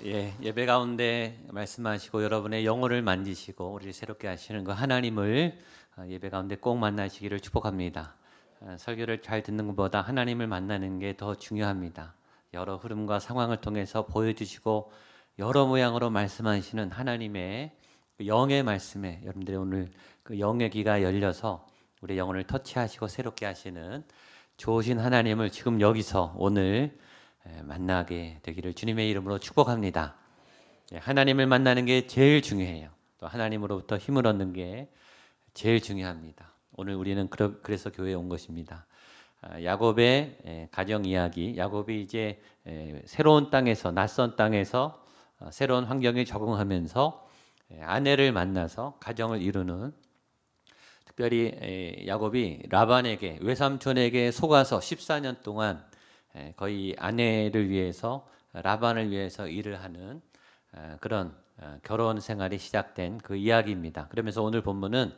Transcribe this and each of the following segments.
예, 예배 가운데 말씀하시고 여러분의 영혼을 만지시고 우리를 새롭게 하시는 그 하나님을 아, 예배 가운데 꼭 만나시기를 축복합니다. 아, 설교를 잘 듣는 것보다 하나님을 만나는 게 더 중요합니다. 여러 흐름과 상황을 통해서 보여주시고 여러 모양으로 말씀하시는 하나님의 그 영의 말씀에 여러분들의 오늘 그 영의 귀가 열려서 우리 영혼을 터치하시고 새롭게 하시는 좋으신 하나님을 지금 여기서 오늘 에, 만나게 되기를 주님의 이름으로 축복합니다. 예, 하나님을 만나는 게 제일 중요해요. 또 하나님으로부터 힘을 얻는 게 제일 중요합니다. 오늘 우리는 그래서 교회에 온 것입니다. 아, 야곱의 에, 가정 이야기, 야곱이 이제 에, 새로운 땅에서 낯선 땅에서 어, 새로운 환경에 적응하면서 에, 아내를 만나서 가정을 이루는 특별히 에, 야곱이 라반에게 외삼촌에게 속아서 14년 동안 에, 거의 아내를 위해서 라반을 위해서 일을 하는 어, 그런 어, 결혼 생활이 시작된 그 이야기입니다. 그러면서 오늘 본문은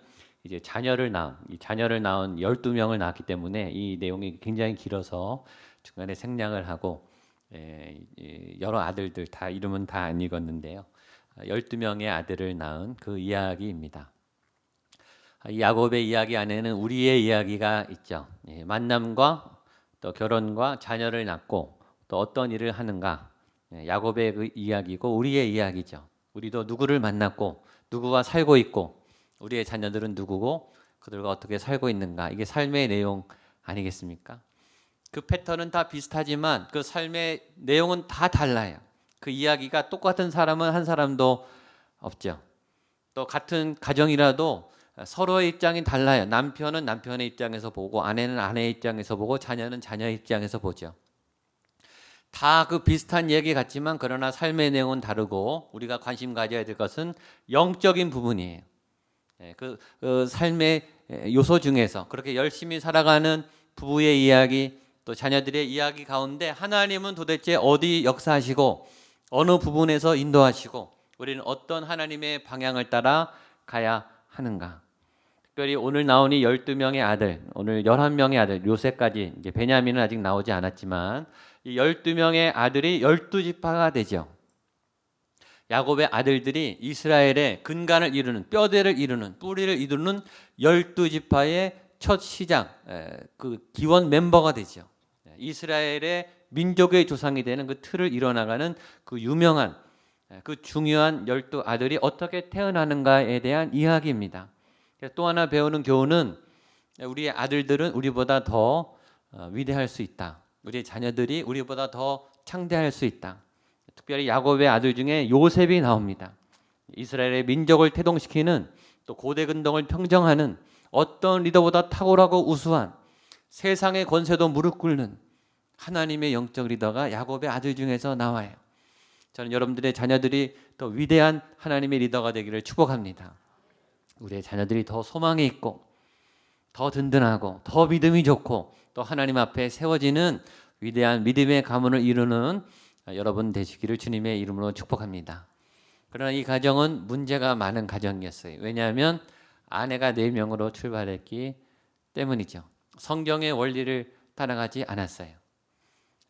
이제 자녀를 낳은 이 자녀를 낳은 12명을 낳았기 때문에 이 내용이 굉장히 길어서 중간에 생략을 하고 에, 이 여러 아들들 다 이름은 다 안 읽었는데요. 12명의 아들을 낳은 그 이야기입니다. 이 야곱의 이야기 안에는 우리의 이야기가 있죠. 예, 만남과 또 결혼과 자녀를 낳고 또 어떤 일을 하는가. 예, 야곱의 그 이야기고 우리의 이야기죠. 우리도 누구를 만났고 누구와 살고 있고 우리의 자녀들은 누구고 그들과 어떻게 살고 있는가. 이게 삶의 내용 아니겠습니까? 그 패턴은 다 비슷하지만 그 삶의 내용은 다 달라요. 그 이야기가 똑같은 사람은 한 사람도 없죠. 또 같은 가정이라도 서로의 입장이 달라요. 남편은 남편의 입장에서 보고 아내는 아내의 입장에서 보고 자녀는 자녀의 입장에서 보죠. 다 그 비슷한 얘기 같지만 그러나 삶의 내용은 다르고 우리가 관심 가져야 될 것은 영적인 부분이에요. 예, 그, 그 삶의 요소 중에서 그렇게 열심히 살아가는 부부의 이야기 또 자녀들의 이야기 가운데 하나님은 도대체 어디 역사하시고 어느 부분에서 인도하시고 우리는 어떤 하나님의 방향을 따라 가야 하는가? 특별히 오늘 이 12명의 아들, 오늘 11명의 아들, 요셉까지 이제 베냐민은 아직 나오지 않았지만 이 12명의 아들이 12지파가 되죠. 야곱의 아들들이 이스라엘의 근간을 이루는 뼈대를 이루는 뿌리를 이루는 12지파의 첫 시장 에, 그 기원 멤버가 되죠. 이스라엘의 민족의 조상이 되는 그 틀을 이뤄나가는 그 유명한 에, 그 중요한 열두 아들이 어떻게 태어나는가에 대한 이야기입니다. 그래서 또 하나 배우는 교훈은 우리의 아들들은 우리보다 더 어, 위대할 수 있다. 우리의 자녀들이 우리보다 더 창대할 수 있다. 특별히 야곱의 아들 중에 요셉이 나옵니다. 이스라엘의 민족을 태동시키는 또 고대 근동을 평정하는 어떤 리더보다 탁월하고 우수한 세상의 권세도 무릎 꿇는 하나님의 영적 리더가 야곱의 아들 중에서 나와요. 저는 여러분들의 자녀들이 더 위대한 하나님의 리더가 되기를 축복합니다. 우리의 자녀들이 더 소망이 있고 더 든든하고 더 믿음이 좋고 또 하나님 앞에 세워지는 위대한 믿음의 가문을 이루는 여러분 되시기를 주님의 이름으로 축복합니다. 그러나 이 가정은 문제가 많은 가정이었어요. 왜냐하면 아내가 네 명으로 출발했기 때문이죠. 성경의 원리를 따라가지 않았어요.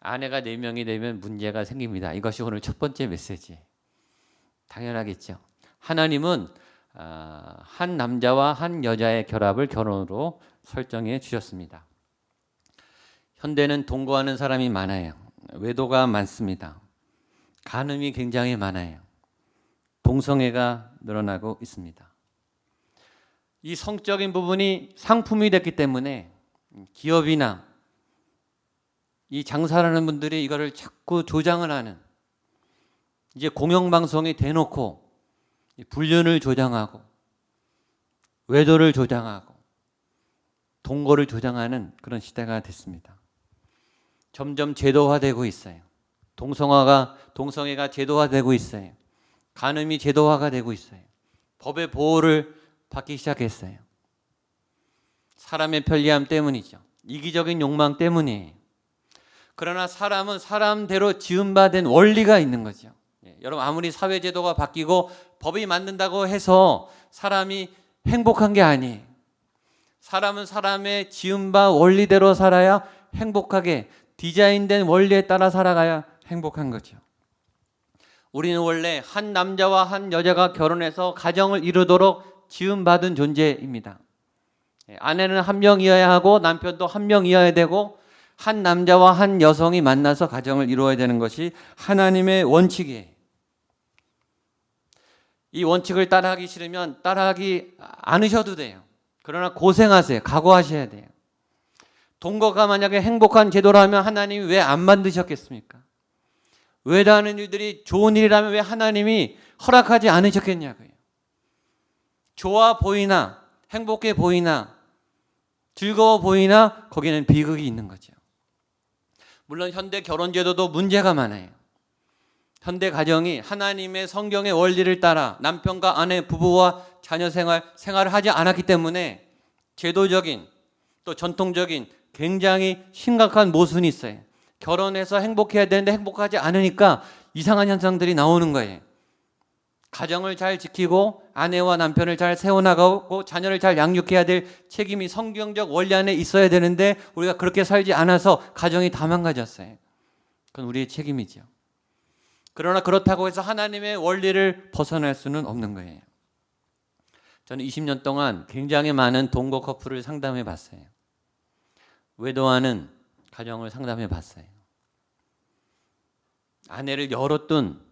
아내가 네 명이 되면 문제가 생깁니다. 이것이 오늘 첫 번째 메시지. 당연하겠죠. 하나님은 아, 한 남자와 한 여자의 결합을 결혼으로 설정해 주셨습니다. 현대는 동거하는 사람이 많아요. 외도가 많습니다. 간음이 굉장히 많아요. 동성애가 늘어나고 있습니다. 이 성적인 부분이 상품이 됐기 때문에 기업이나 이 장사하는 분들이 이거를 자꾸 조장을 하는 이제 공영방송에 대놓고 불륜을 조장하고 외도를 조장하고 동거를 조장하는 그런 시대가 됐습니다. 점점 제도화되고 있어요. 동성화가 동성애가 제도화되고 있어요. 간음이 제도화가 되고 있어요. 법의 보호를 받기 시작했어요. 사람의 편리함 때문이죠. 이기적인 욕망 때문이에요. 그러나 사람은 사람대로 지음받은 원리가 있는 거죠. 예, 여러분 아무리 사회 제도가 바뀌고 법이 만든다고 해서 사람이 행복한 게 아니에요. 사람은 사람의 지음바 원리대로 살아야 행복하게 디자인된 원리에 따라 살아가야 행복한 거죠. 우리는 원래 한 남자와 한 여자가 결혼해서 가정을 이루도록 지음 받은 존재입니다. 예, 아내는 한 명이어야 하고 남편도 한 명이어야 되고 한 남자와 한 여성이 만나서 가정을 이루어야 되는 것이 하나님의 원칙이에요. 이 원칙을 따라하기 싫으면 따라하기 않으셔도 돼요. 그러나 고생하세요. 각오하셔야 돼요. 동거가 만약에 행복한 제도라면 하나님이 왜 안 만드셨겠습니까? 외다하는 일들이 좋은 일이라면 왜 하나님이 허락하지 않으셨겠냐고요. 좋아 보이나 행복해 보이나 즐거워 보이나 거기는 비극이 있는 거죠. 물론 현대 결혼 제도도 문제가 많아요. 현대 가정이 하나님의 성경의 원리를 따라 남편과 아내, 부부와 자녀 생활 생활을 하지 않았기 때문에 제도적인 또 전통적인 굉장히 심각한 모순이 있어요. 결혼해서 행복해야 되는데 행복하지 않으니까 이상한 현상들이 나오는 거예요. 가정을 잘 지키고 아내와 남편을 잘 세워나가고 자녀를 잘 양육해야 될 책임이 성경적 원리 안에 있어야 되는데 우리가 그렇게 살지 않아서 가정이 다 망가졌어요. 그건 우리의 책임이죠. 그러나 그렇다고 해서 하나님의 원리를 벗어날 수는 없는 거예요. 저는 20년 동안 굉장히 많은 동거 커플을 상담해 봤어요. 외도하는 가정을 상담해 봤어요. 아내를 열었던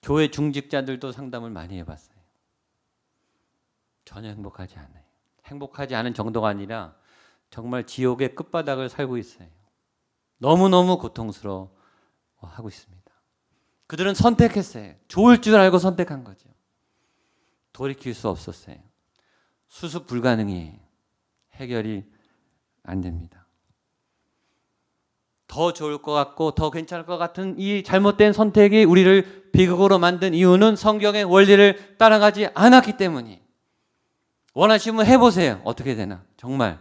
교회 중직자들도 상담을 많이 해 봤어요. 전혀 행복하지 않아요. 행복하지 않은 정도가 아니라 정말 지옥의 끝바닥을 살고 있어요. 너무너무 고통스러워 하고 있습니다. 그들은 선택했어요. 좋을 줄 알고 선택한 거죠. 돌이킬 수 없었어요. 수습 불가능이에요. 해결이 안 됩니다. 더 좋을 것 같고 더 괜찮을 것 같은 이 잘못된 선택이 우리를 비극으로 만든 이유는 성경의 원리를 따라가지 않았기 때문이. 원하시면 해보세요. 어떻게 되나. 정말.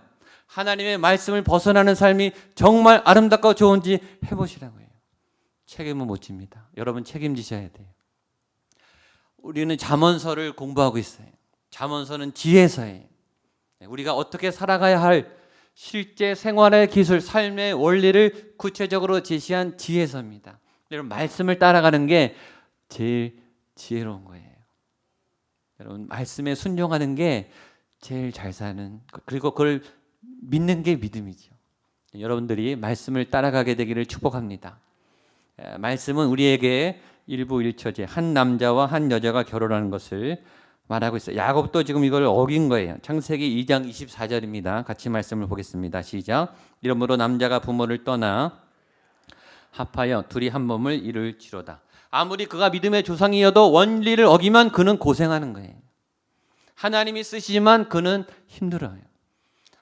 하나님의 말씀을 벗어나는 삶이 정말 아름답고 좋은지 해보시라고요. 책임은 못 집니다. 여러분 책임지셔야 돼요. 우리는 잠언서를 공부하고 있어요. 잠언서는 지혜서예요. 우리가 어떻게 살아가야 할 실제 생활의 기술, 삶의 원리를 구체적으로 제시한 지혜서입니다. 여러분 말씀을 따라가는 게 제일 지혜로운 거예요. 여러분 말씀에 순종하는 게 제일 잘 사는 그리고 그걸 믿는 게 믿음이죠. 여러분들이 말씀을 따라가게 되기를 축복합니다. 말씀은 우리에게 일부 일처제 한 남자와 한 여자가 결혼하는 것을 말하고 있어요. 야곱도 지금 이걸 어긴 거예요. 창세기 2장 24절입니다. 같이 말씀을 보겠습니다. 시작. 이러므로 남자가 부모를 떠나 합하여 둘이 한 몸을 이룰지로다. 아무리 그가 믿음의 조상이어도 원리를 어기면 그는 고생하는 거예요. 하나님이 쓰시지만 그는 힘들어요.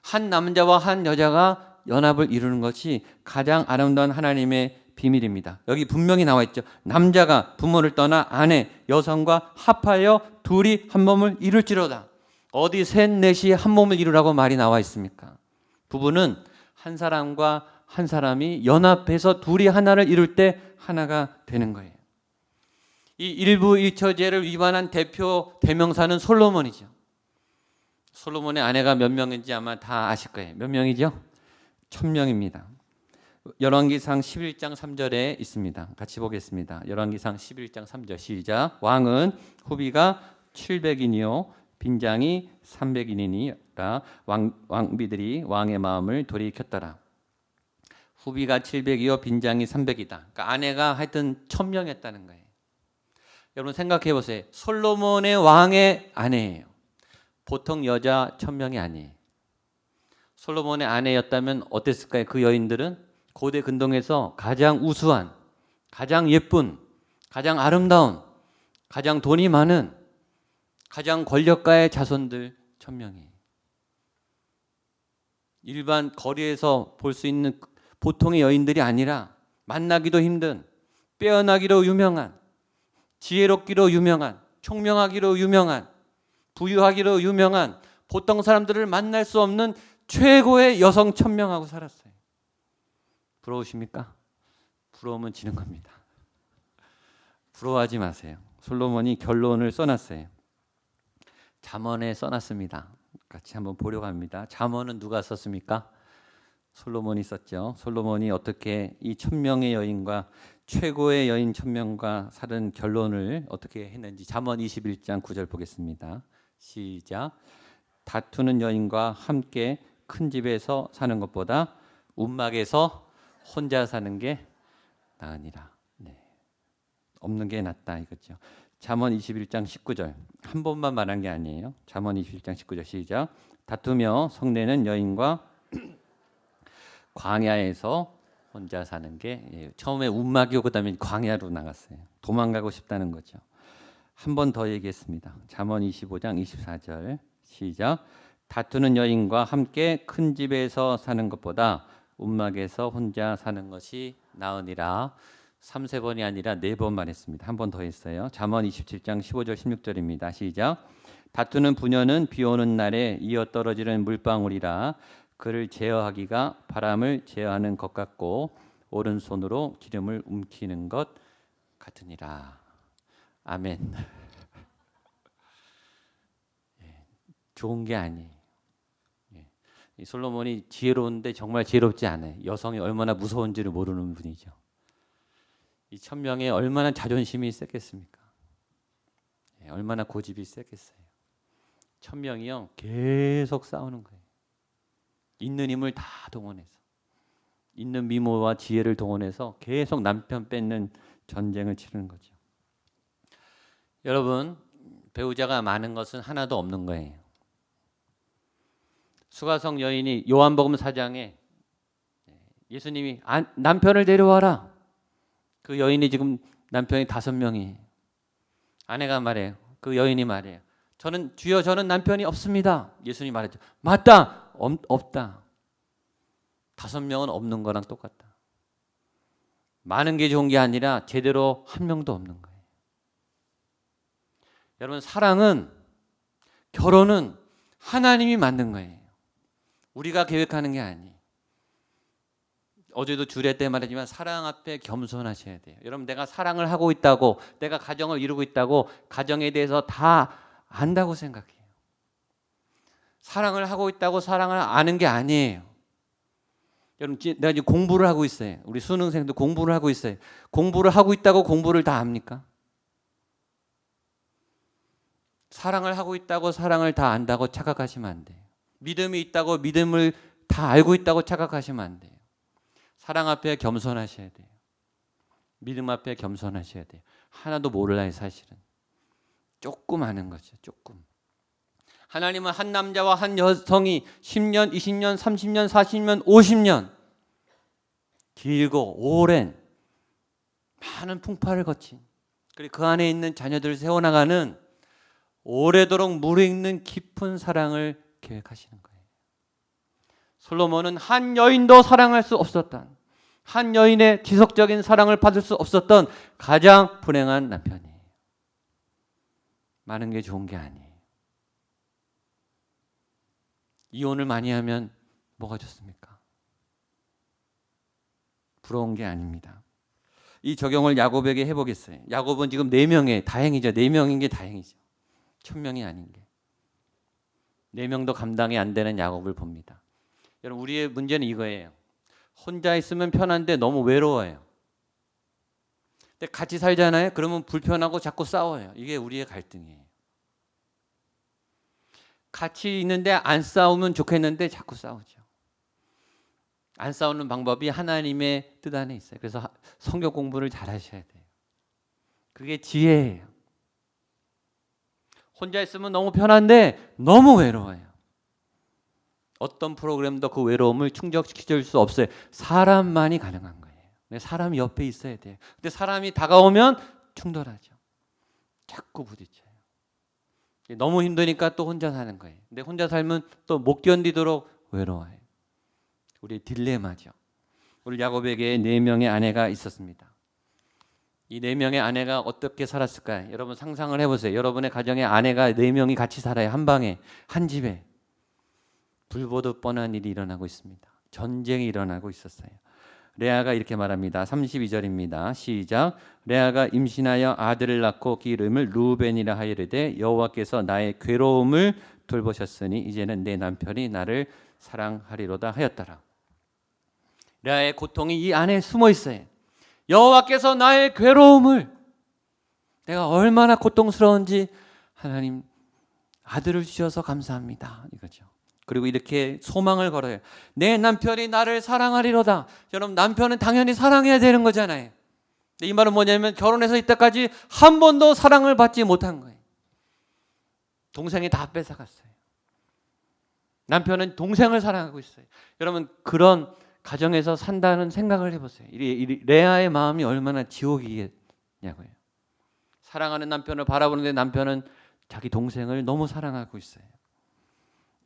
한 남자와 한 여자가 연합을 이루는 것이 가장 아름다운 하나님의 비밀입니다. 여기 분명히 나와 있죠. 남자가 부모를 떠나 아내, 여성과 합하여 둘이 한 몸을 이룰지로다. 어디 셋, 넷이 한 몸을 이루라고 말이 나와 있습니까? 부부는 한 사람과 한 사람이 연합해서 둘이 하나를 이룰 때 하나가 되는 거예요. 이 일부 일처제를 위반한 대표 대명사는 솔로몬이죠. 솔로몬의 아내가 몇 명인지 아마 다 아실 거예요. 몇 명이죠? 천 명입니다. 열왕기상 11장 3절에 있습니다. 같이 보겠습니다. 열왕기상 11장 3절 시작. 왕은 후비가 700인이요 빈장이 300인이니라 왕, 왕비들이 왕의 마음을 돌이켰더라. 후비가 700이요 빈장이 300이다. 그러니까 아내가 하여튼 1000명이었다는 거예요. 여러분 생각해 보세요. 솔로몬의 왕의 아내예요. 보통 여자 1000명이 아니에요. 솔로몬의 아내였다면 어땠을까요? 그 여인들은 고대 근동에서 가장 우수한, 가장 예쁜, 가장 아름다운, 가장 돈이 많은, 가장 권력가의 자손들 천명이 일반 거리에서 볼 수 있는 보통의 여인들이 아니라 만나기도 힘든, 빼어나기로 유명한, 지혜롭기로 유명한, 총명하기로 유명한, 부유하기로 유명한 보통 사람들을 만날 수 없는 최고의 여성 천명하고 살았어요. 부러우십니까? 부러우면 지는 겁니다. 부러워하지 마세요. 솔로몬이 결론을 써놨어요. 잠언에 써놨습니다. 같이 한번 보려고 합니다. 잠언은 누가 썼습니까? 솔로몬이 썼죠. 솔로몬이 어떻게 이 천명의 여인과 최고의 여인 천명과 살은 결론을 어떻게 했는지 잠언 21장 9절 보겠습니다. 시작. 다투는 여인과 함께 큰 집에서 사는 것보다 움막에서 혼자 사는 게 나으니라. 네. 없는 게 낫다 이거죠. 잠언 21장 19절 한 번만 말한 게 아니에요. 잠언 21장 19절 시작. 다투며 성내는 여인과 광야에서 혼자 사는 게 예, 처음에 움막이고 그다음에 광야로 나갔어요. 도망가고 싶다는 거죠. 한 번 더 얘기했습니다. 잠언 25장 24절 시작. 다투는 여인과 함께 큰 집에서 사는 것보다 움막에서 혼자 사는 것이 나으니라. 3, 세 번이 아니라 네번 말했습니다. 한 번 더 했어요. 잠언 27장 15절 16절입니다. 시작. 다투는 부녀는 비 오는 날에 이어 떨어지는 물방울이라 그를 제어하기가 바람을 제어하는 것 같고 오른손으로 기름을 움키는 것 같으니라. 아멘. 예, 좋은 게 아니에요. 솔로몬이 지혜로운데 정말 지혜롭지 않아요. 여성이 얼마나 무서운지를 모르는 분이죠. 이 천명에 얼마나 자존심이 셌겠습니까? 예, 얼마나 고집이 셌겠어요. 천명이요 계속 싸우는 거예요. 있는 힘을 다 동원해서 있는 미모와 지혜를 동원해서 계속 남편 뺏는 전쟁을 치르는 거죠. 여러분 배우자가 많은 것은 하나도 없는 거예요. 수가성 여인이 요한복음 4장에 예수님이 안- 남편을 데려와라. 그 여인이 지금 남편이 다섯 명이에요. 아내가 말해요. 그 여인이 말해요. 저는 주여 저는 남편이 없습니다. 예수님 말했죠. 맞다. 없, 없다. 다섯 명은 없는 거랑 똑같다. 많은 게 좋은 게 아니라 제대로 한 명도 없는 거예요. 여러분 사랑은 결혼은 하나님이 만든 거예요. 우리가 계획하는 게 아니에요. 어제도 주례 때 말했지만 사랑 앞에 겸손하셔야 돼요. 여러분 내가 사랑을 하고 있다고 내가 가정을 이루고 있다고 가정에 대해서 다 안다고 생각해요. 사랑을 하고 있다고 사랑을 아는 게 아니에요. 여러분 지- 내가 지금 공부를 하고 있어요. 우리 수능생도 공부를 하고 있어요. 공부를 하고 있다고 공부를 다 압니까? 사랑을 하고 있다고 사랑을 다 안다고 착각하시면 안 돼요. 믿음이 있다고 믿음을 다 알고 있다고 착각하시면 안 돼요. 사랑 앞에 겸손하셔야 돼요. 믿음 앞에 겸손하셔야 돼요. 하나도 몰라요, 사실은. 조금 아는 거죠, 조금. 하나님은 한 남자와 한 여성이 10년, 20년, 30년, 40년, 50년 길고 오랜 많은 풍파를 거친 그리고 그 안에 있는 자녀들을 세워나가는 오래도록 무르익는 깊은 사랑을 계획하시는 거예요. 솔로몬은 한 여인도 사랑할 수 없었던 한 여인의 지속적인 사랑을 받을 수 없었던 가장 불행한 남편이에요. 많은 게 좋은 게 아니에요. 이혼을 많이 하면 뭐가 좋습니까? 부러운 게 아닙니다. 이 적용을 야곱에게 해보겠어요. 야곱은 지금 네 명에 다행이죠. 네 명인 게 다행이죠. 천 명이 아닌 게. 네 명도 감당이 안 되는 야곱을 봅니다. 여러분 우리의 문제는 이거예요. 혼자 있으면 편한데 너무 외로워요. 근데 같이 살잖아요. 그러면 불편하고 자꾸 싸워요. 이게 우리의 갈등이에요. 같이 있는데 안 싸우면 좋겠는데 자꾸 싸우죠. 안 싸우는 방법이 하나님의 뜻 안에 있어요. 그래서 하- 성경 공부를 잘 하셔야 돼요. 그게 지혜예요. 혼자 있으면 너무 편한데 너무 외로워요. 어떤 프로그램도 그 외로움을 충족시켜 줄 수 없어요. 사람만이 가능한 거예요. 사람이 옆에 있어야 돼요. 근데 사람이 다가오면 충돌하죠. 자꾸 부딪혀요. 너무 힘드니까 또 혼자 사는 거예요. 근데 혼자 살면 또 못 견디도록 외로워요. 우리 딜레마죠. 우리 야곱에게 네 명의 아내가 있었습니다. 이 네 명의 아내가 어떻게 살았을까요? 여러분 상상을 해보세요. 여러분의 가정에 아내가 네 명이 같이 살아요. 한 방에, 한 집에. 불보듯 뻔한 일이 일어나고 있습니다. 전쟁이 일어나고 있었어요. 레아가 이렇게 말합니다. 32절입니다. 시작. 레아가 임신하여 아들을 낳고 그 이름을 루벤이라 하이르되 여호와께서 나의 괴로움을 돌보셨으니 이제는 내 남편이 나를 사랑하리로다 하였더라. 레아의 고통이 이 안에 숨어 있어요. 여호와께서 나의 괴로움을 내가 얼마나 고통스러운지 하나님 아들을 주셔서 감사합니다. 이거죠. 그리고 이렇게 소망을 걸어요. 내 남편이 나를 사랑하리로다. 여러분 남편은 당연히 사랑해야 되는 거잖아요. 이 말은 뭐냐면 결혼해서 이때까지 한 번도 사랑을 받지 못한 거예요. 동생이 다 뺏어갔어요. 남편은 동생을 사랑하고 있어요. 여러분 그런 가정에서 산다는 생각을 해보세요. 레아의 마음이 얼마나 지옥이겠냐고요. 사랑하는 남편을 바라보는데 남편은 자기 동생을 너무 사랑하고 있어요.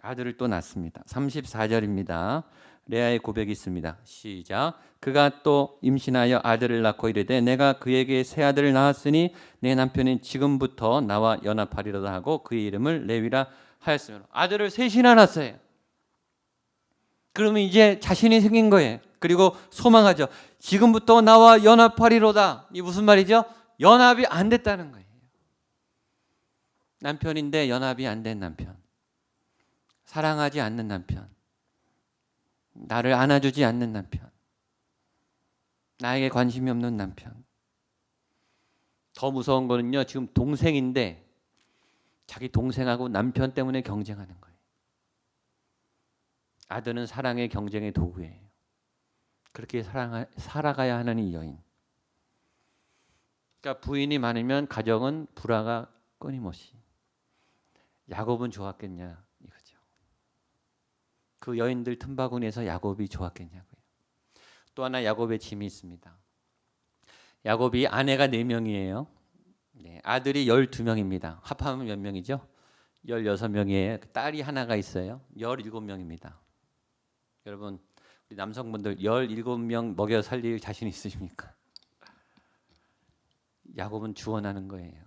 아들을 또 낳습니다. 34절입니다. 레아의 고백이 있습니다. 시작. 그가 또 임신하여 아들을 낳고 이르되 내가 그에게 새 아들을 낳았으니 내 남편이 지금부터 나와 연합하리로다 하고 그의 이름을 레위라 하였으며 아들을 셋이나 낳았어요. 그러면 이제 자신이 생긴 거예요. 그리고 소망하죠. 지금부터 나와 연합하리로다. 이 무슨 말이죠? 연합이 안 됐다는 거예요. 남편인데 연합이 안 된 남편. 사랑하지 않는 남편. 나를 안아주지 않는 남편. 나에게 관심이 없는 남편. 더 무서운 거는요. 지금 동생인데 자기 동생하고 남편 때문에 경쟁하는 거예요. 아들은 사랑의 경쟁의 도구예요. 그렇게 살아, 살아가야 하는 이 여인. 그러니까 부인이 많으면 가정은 불화가 끊임없이. 야곱은 좋았겠냐 이거죠. 그 여인들 틈바구니에서 야곱이 좋았겠냐고요. 또 하나 야곱의 짐이 있습니다. 야곱이 아내가 네 명이에요. 네, 아들이 12명입니다. 합하면 몇 명이죠? 16명이에요. 딸이 하나가 있어요. 17명입니다. 여러분 우리 남성분들 17명 먹여 살릴 자신 있으십니까? 야곱은 주원하는 거예요.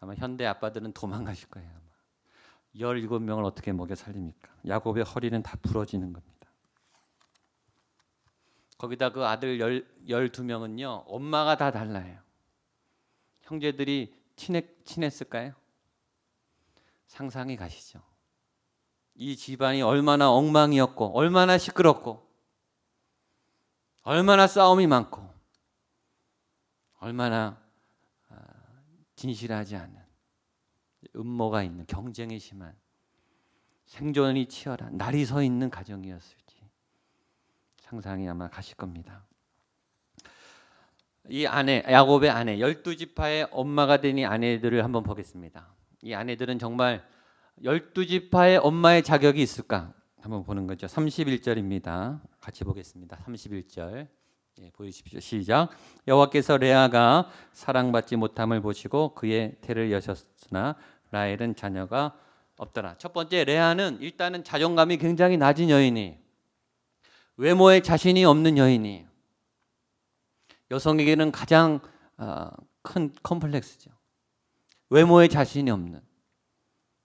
아마 현대 아빠들은 도망가실 거예요. 아마. 17명을 어떻게 먹여 살립니까? 야곱의 허리는 다 부러지는 겁니다. 거기다 그 아들 12명은요. 엄마가 다 달라요. 형제들이 친했, 친했을까요? 상상이 가시죠. 이 집안이 얼마나 엉망이었고 얼마나 시끄럽고 얼마나 싸움이 많고 얼마나 아, 진실하지 않은 음모가 있는 경쟁이 심한 생존이 치열한 날이 서 있는 가정이었을지 상상이 아마 가실 겁니다. 이 아내 야곱의 아내 열두 지파의 엄마가 된 이 아내들을 한번 보겠습니다. 이 아내들은 정말 열두 지파의 엄마의 자격이 있을까 한번 보는 거죠. 31절입니다. 같이 보겠습니다. 31절. 예, 보여주십시오. 시작. 여호와께서 레아가 사랑받지 못함을 보시고 그의 태를 여셨으나 라헬은 자녀가 없더라. 첫 번째 레아는 일단은 자존감이 굉장히 낮은 여인이 외모에 자신이 없는 여인이 여성에게는 가장 어, 큰 컴플렉스죠. 외모에 자신이 없는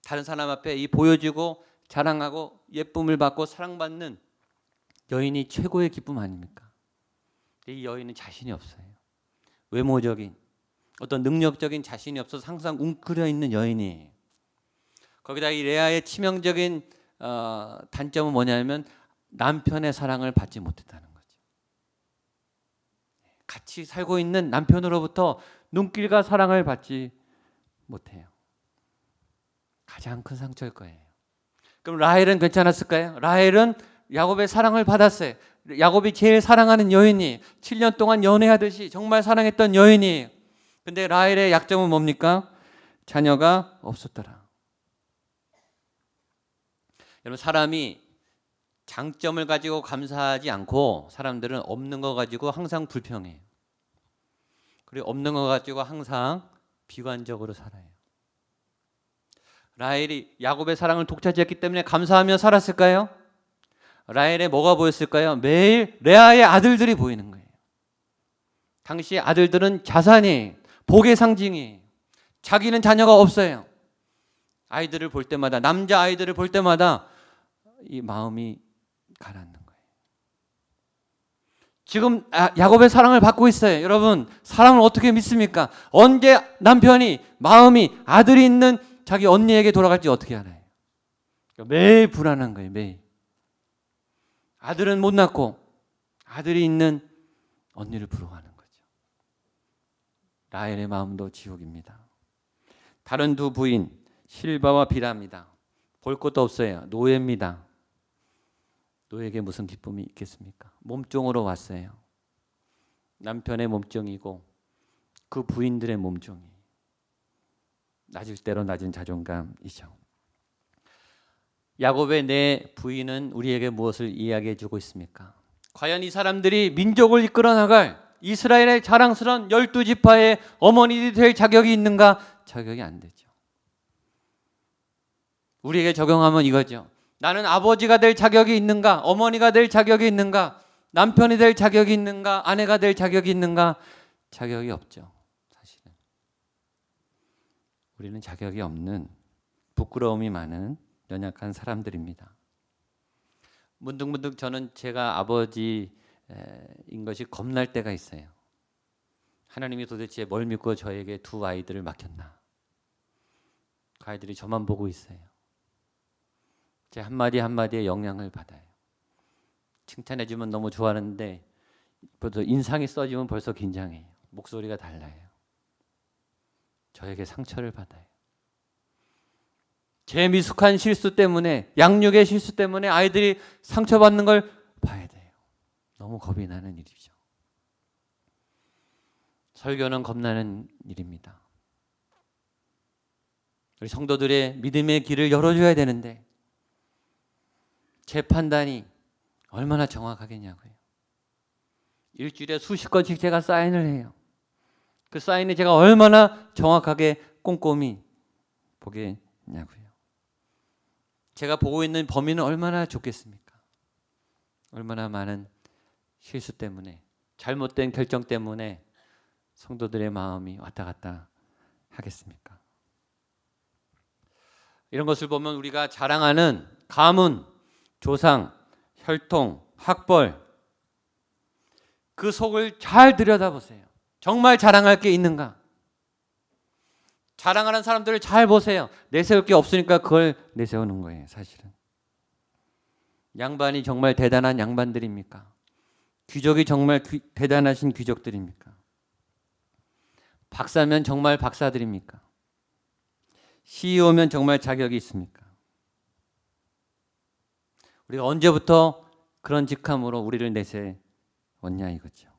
다른 사람 앞에 이 보여주고 자랑하고 예쁨을 받고 사랑받는 여인이 최고의 기쁨 아닙니까? 이 여인은 자신이 없어요. 외모적인 어떤 능력적인 자신이 없어서 항상 웅크려 있는 여인이 거기다 이 레아의 치명적인 어, 단점은 뭐냐면 남편의 사랑을 받지 못했다는 거죠. 같이 살고 있는 남편으로부터 눈길과 사랑을 받지 못해요. 가장 큰 상처일 거예요. 그럼 라헬은 괜찮았을까요? 라헬은 야곱의 사랑을 받았어요. 야곱이 제일 사랑하는 여인이 7년 동안 연애하듯이 정말 사랑했던 여인이 근데 라헬의 약점은 뭡니까? 자녀가 없었더라. 여러분 사람이 장점을 가지고 감사하지 않고 사람들은 없는 거 가지고 항상 불평해요. 그리고 없는 거 가지고 항상 비관적으로 살아요. 라헬이 야곱의 사랑을 독차지했기 때문에 감사하며 살았을까요? 라헬에 뭐가 보였을까요? 매일 레아의 아들들이 보이는 거예요. 당시 아들들은 자산이 복의 상징이 자기는 자녀가 없어요. 아이들을 볼 때마다 남자 아이들을 볼 때마다 이 마음이 가라앉는 거예요. 지금 아, 야곱의 사랑을 받고 있어요. 여러분 사랑을 어떻게 믿습니까? 언제 남편이 마음이 아들이 있는 자기 언니에게 돌아갈지 어떻게 알아요? 매일 불안한 거예요. 매일. 아들은 못 낳고 아들이 있는 언니를 부러워하는 거죠. 라헬의 마음도 지옥입니다. 다른 두 부인 실바와 비라입니다. 볼 것도 없어요. 노예입니다. 노예에게 무슨 기쁨이 있겠습니까? 몸종으로 왔어요. 남편의 몸종이고 그 부인들의 몸종이 낮을 대로 낮은 자존감이죠. 야곱의 내 부인은 우리에게 무엇을 이야기해 주고 있습니까? 과연 이 사람들이 민족을 이끌어 나갈 이스라엘의 자랑스러운 열두 지파의 어머니들이 될 자격이 있는가? 자격이 안 되죠. 우리에게 적용하면 이거죠. 나는 아버지가 될 자격이 있는가? 어머니가 될 자격이 있는가? 남편이 될 자격이 있는가? 아내가 될 자격이 있는가? 자격이 없죠. 우리는 자격이 없는 부끄러움이 많은 연약한 사람들입니다. 문득문득 저는 제가 아버지인 것이 겁날 때가 있어요. 하나님이 도대체 뭘 믿고 저에게 두 아이들을 맡겼나? 그 아이들이 저만 보고 있어요. 제 한마디 한마디에 영향을 받아요. 칭찬해주면 너무 좋아하는데 벌써 인상이 써지면 벌써 긴장해요. 목소리가 달라요. 저에게 상처를 받아요. 제 미숙한 실수 때문에 양육의 실수 때문에 아이들이 상처받는 걸 봐야 돼요. 너무 겁이 나는 일이죠. 설교는 겁나는 일입니다. 우리 성도들의 믿음의 길을 열어줘야 되는데 제 판단이 얼마나 정확하겠냐고요. 일주일에 수십 건씩 제가 사인을 해요. 그 사인을 제가 얼마나 정확하게 꼼꼼히 보겠냐고요. 제가 보고 있는 범위는 얼마나 좋겠습니까? 얼마나 많은 실수 때문에 잘못된 결정 때문에 성도들의 마음이 왔다 갔다 하겠습니까? 이런 것을 보면 우리가 자랑하는 가문, 조상, 혈통, 학벌 그 속을 잘 들여다보세요. 정말 자랑할 게 있는가? 자랑하는 사람들을 잘 보세요. 내세울 게 없으니까 그걸 내세우는 거예요, 사실은. 양반이 정말 대단한 양반들입니까? 귀족이 정말 귀, 대단하신 귀족들입니까? 박사면 정말 박사들입니까? CEO면 정말 자격이 있습니까? 우리가 언제부터 그런 직함으로 우리를 내세웠냐 이거죠.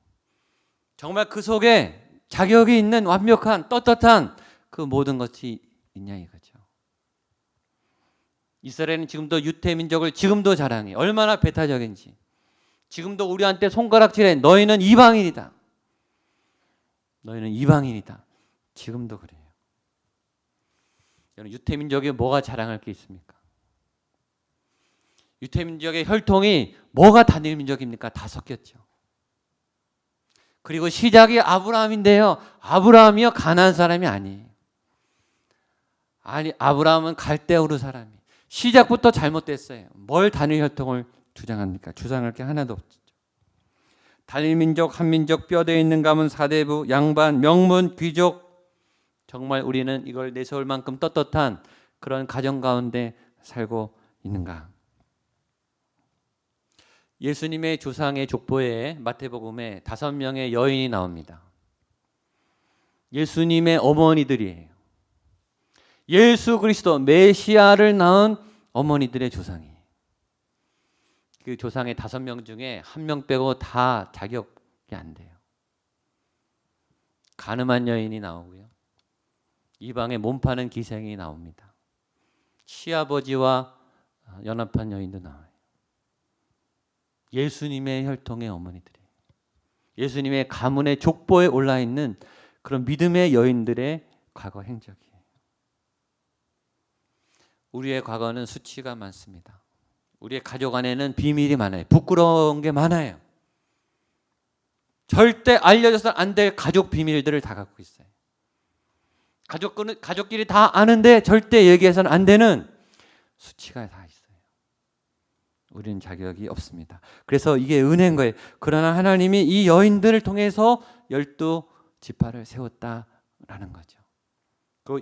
정말 그 속에 자격이 있는 완벽한 떳떳한 그 모든 것이 있냐 이거죠. 이스라엘은 지금도 유태 민족을 지금도 자랑해. 얼마나 배타적인지. 지금도 우리한테 손가락질해. 너희는 이방인이다. 너희는 이방인이다. 지금도 그래요. 여러분 유태 민족이 뭐가 자랑할 게 있습니까? 유태 민족의 혈통이 뭐가 단일 민족입니까? 다 섞였죠. 그리고 시작이 아브라함인데요. 아브라함이요 가난한 사람이 아니에요. 아니 아브라함은 갈대우르 사람이. 시작부터 잘못됐어요. 뭘 단일 혈통을 주장합니까? 주장할 게 하나도 없죠. 단일 민족, 한 민족, 뼈대 있는 가문, 사대부, 양반, 명문, 귀족. 정말 우리는 이걸 내세울 만큼 떳떳한 그런 가정 가운데 살고 있는가? 예수님의 조상의 족보에 마태복음에 다섯 명의 여인이 나옵니다. 예수님의 어머니들이에요. 예수 그리스도 메시아를 낳은 어머니들의 조상이에요. 그 조상의 다섯 명 중에 한 명 빼고 다 자격이 안 돼요. 가늠한 여인이 나오고요. 이방에 몸 파는 기생이 나옵니다. 시아버지와 연합한 여인도 나와요. 예수님의 혈통의 어머니들이 예수님의 가문의 족보에 올라 있는 그런 믿음의 여인들의 과거 행적이에요. 우리의 과거는 수치가 많습니다. 우리의 가족 안에는 비밀이 많아요. 부끄러운 게 많아요. 절대 알려져서 안 될 가족 비밀들을 다 갖고 있어요. 가족은 가족끼리 다 아는데 절대 얘기해서는 안 되는 수치가 다. 우리는 자격이 없습니다. 그래서 이게 은혜인 거예요. 그러나 하나님이 이 여인들을 통해서 열두 지파를 세웠다라는 거죠.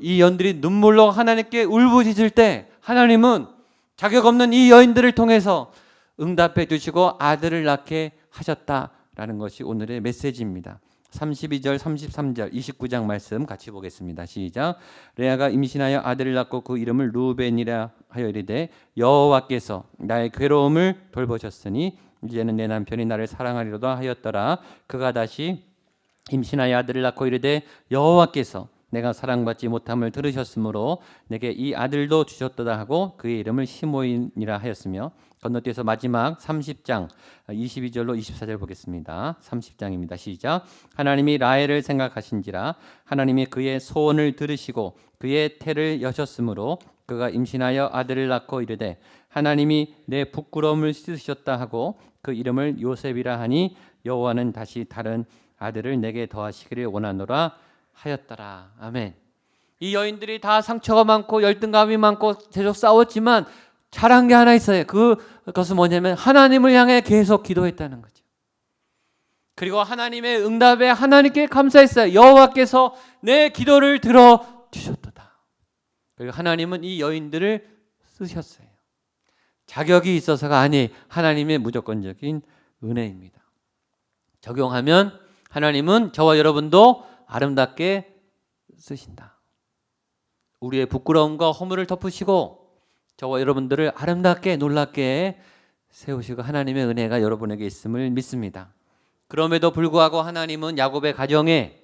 이 연들이 눈물로 하나님께 울부짖을 때 하나님은 자격 없는 이 여인들을 통해서 응답해 주시고 아들을 낳게 하셨다라는 라는 것이 오늘의 메시지입니다. 32절, 33절, 29장 말씀 같이 보겠습니다. 시작. 레아가 임신하여 아들을 낳고 그 이름을 루벤이라 하여 이르되 여호와께서 나의 괴로움을 돌보셨으니 이제는 내 남편이 나를 사랑하리로다 하였더라. 그가 다시 임신하여 아들을 낳고 이르되 여호와께서 내가 사랑받지 못함을 들으셨으므로 내게 이 아들도 주셨도다 하고 그의 이름을 시모인이라 하였으며 건너뛰어서 마지막 30장 22절로 24절 보겠습니다. 30장입니다. 시작. 하나님이 라헬을 생각하신지라 하나님이 그의 소원을 들으시고 그의 태를 여셨으므로 그가 임신하여 아들을 낳고 이르되 하나님이 내 부끄러움을 씻으셨다 하고 그 이름을 요셉이라 하니 여호와는 다시 다른 아들을 내게 더하시기를 원하노라 하였더라. 아멘. 이 여인들이 다 상처가 많고 열등감이 많고 계속 싸웠지만 잘한 게 하나 있어요. 그, 그것은 뭐냐면 하나님을 향해 계속 기도했다는 거죠. 그리고 하나님의 응답에 하나님께 감사했어요. 여호와께서 내 기도를 들어 주셨도다. 그리고 하나님은 이 여인들을 쓰셨어요. 자격이 있어서가 아니 하나님의 무조건적인 은혜입니다. 적용하면 하나님은 저와 여러분도 아름답게 쓰신다. 우리의 부끄러움과 허물을 덮으시고 저와 여러분들을 아름답게 놀랍게 세우시고 하나님의 은혜가 여러분에게 있음을 믿습니다. 그럼에도 불구하고 하나님은 야곱의 가정에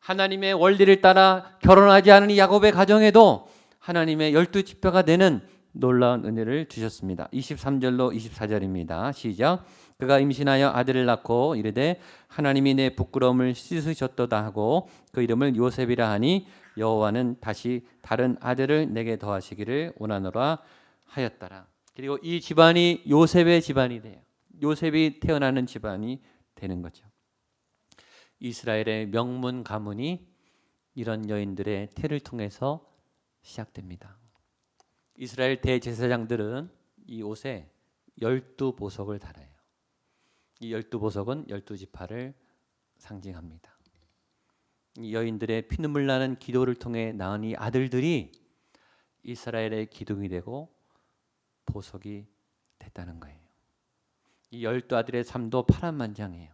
하나님의 원리를 따라 결혼하지 않은 이 야곱의 가정에도 하나님의 열두 지표가 되는 놀라운 은혜를 주셨습니다. 23절로 24절입니다. 시작. 그가 임신하여 아들을 낳고 이르되 하나님이 내 부끄러움을 씻으셨도다 하고 그 이름을 요셉이라 하니 여호와는 다시 다른 아들을 내게 더하시기를 원하노라 하였더라. 그리고 이 집안이 요셉의 집안이 돼요. 요셉이 태어나는 집안이 되는 거죠. 이스라엘의 명문 가문이 이런 여인들의 태를 통해서 시작됩니다. 이스라엘 대제사장들은 이 옷에 열두 보석을 달아요. 이 열두 보석은 열두 지파를 상징합니다. 이 여인들의 피눈물 나는 기도를 통해 낳은 이 아들들이 이스라엘의 기둥이 되고 보석이 됐다는 거예요. 이 열두 아들의 삶도 파란만장해요.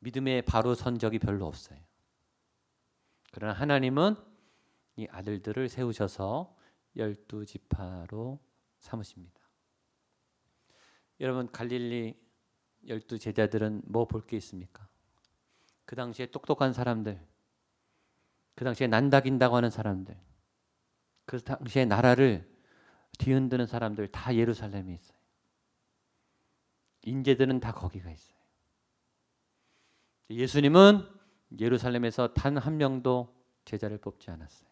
믿음의 바로 선 적이 별로 없어요. 그러나 하나님은 이 아들들을 세우셔서 열두 지파로 삼으십니다. 여러분 갈릴리 열두 제자들은 뭐 볼 게 있습니까? 그 당시에 똑똑한 사람들, 그 당시에 난다긴다고 하는 사람들, 그 당시에 나라를 뒤흔드는 사람들 다 예루살렘에 있어요. 인재들은 다 거기가 있어요. 예수님은 예루살렘에서 단 한 명도 제자를 뽑지 않았어요.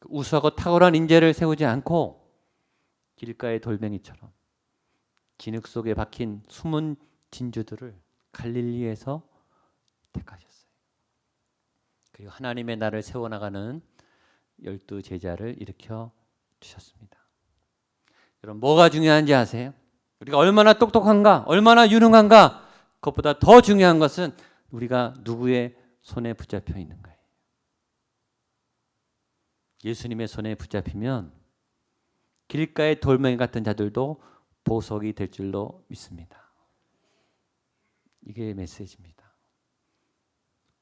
그 우수하고 탁월한 인재를 세우지 않고 길가의 돌멩이처럼 진흙 속에 박힌 숨은 진주들을 갈릴리에서 택하셨어요. 그리고 하나님의 나를 세워나가는 열두 제자를 일으켜 주셨습니다. 여러분 뭐가 중요한지 아세요? 우리가 얼마나 똑똑한가, 얼마나 유능한가, 그것보다 더 중요한 것은 우리가 누구의 손에 붙잡혀 있는 거예요. 예수님의 손에 붙잡히면 길가의 돌멩이 같은 자들도 보석이 될 줄로 믿습니다. 이게 메시지입니다.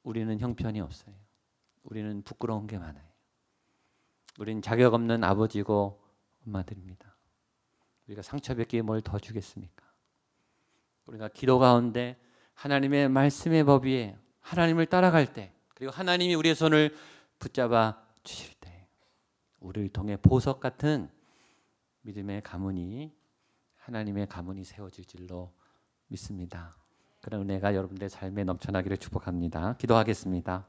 우리는 형편이 없어요. 우리는 부끄러운 게 많아요. 우리는 자격 없는 아버지고 엄마들입니다. 우리가 상처받기에 뭘 더 주겠습니까? 우리가 기도 가운데 하나님의 말씀의 법 위에 하나님을 따라갈 때 그리고 하나님이 우리의 손을 붙잡아 주실 때 우리를 통해 보석 같은 믿음의 가문이 하나님의 가문이 세워질 줄로 믿습니다. 그런 은혜가 여러분들의 삶에 넘쳐나기를 축복합니다. 기도하겠습니다.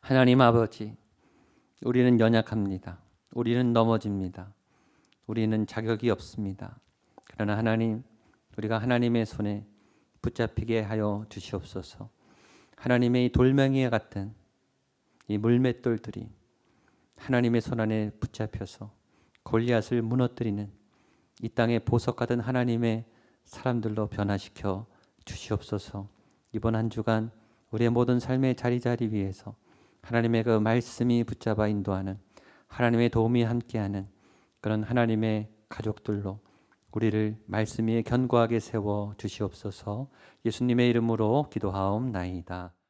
하나님 아버지, 우리는 연약합니다. 우리는 넘어집니다. 우리는 자격이 없습니다. 그러나 하나님, 우리가 하나님의 손에 붙잡히게 하여 주시옵소서. 하나님의 돌멩이 같은 이 물맷돌들이 하나님의 손 안에 붙잡혀서 골리앗을 무너뜨리는 이 땅의 보석 같은 하나님의 사람들로 변화시켜 주시옵소서. 이번 한 주간 우리의 모든 삶의 자리자리 위에서 하나님의 그 말씀이 붙잡아 인도하는 하나님의 도움이 함께하는 그런 하나님의 가족들로 우리를 말씀 위에 견고하게 세워 주시옵소서. 예수님의 이름으로 기도하옵나이다.